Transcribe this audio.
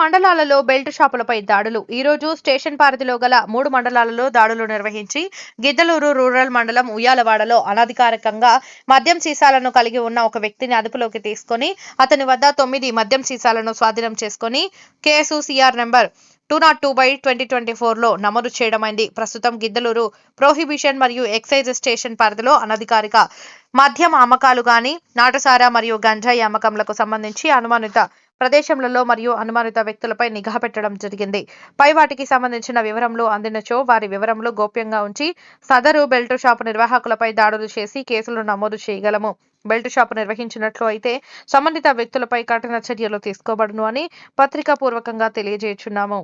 మండలాలలో బెల్ట్ షాపులపై దాడులు. ఈ రోజు స్టేషన్ పరిధిలో గల మూడు మండలాలలో దాడులు నిర్వహించి గిద్దలూరు రూరల్ మండలం ఉయ్యాలవాడలో అనధికారికంగా మద్యం సీసాలను కలిగి ఉన్న ఒక వ్యక్తిని అదుపులోకి తీసుకొని అతని వద్ద తొమ్మిది మద్యం సీసాలను స్వాధీనం చేసుకొని case CR number two not two by twenty twenty ఫోర్లో నమోదు చేయడమైంది. ప్రస్తుతం గిద్దలూరు ప్రొహిబిషన్ మరియు ఎక్సైజ్ స్టేషన్ పరిధిలో అనధికారిక మద్యం అమ్మకాలు గాని నాటసారా మరియు గంజాయి అమ్మకంలకు సంబంధించి అనుమానిత ప్రదేశంలో మరియు అనుమానిత వ్యక్తులపై నిఘా పెట్టడం జరిగింది. పై వాటికి సంబంధించిన వివరములు అందినచో వారి వివరములు గోప్యంగా ఉంచి సదరు బెల్ట్ షాపు నిర్వాహకులపై దాడులు చేసి కేసులు నమోదు చేయగలము. బెల్ట్ షాపు నిర్వహించినట్లు అయితే సంబంధిత వ్యక్తులపై కఠిన చర్యలు తీసుకోబడును అని పత్రికా పూర్వకంగా తెలియజేయుచున్నాము.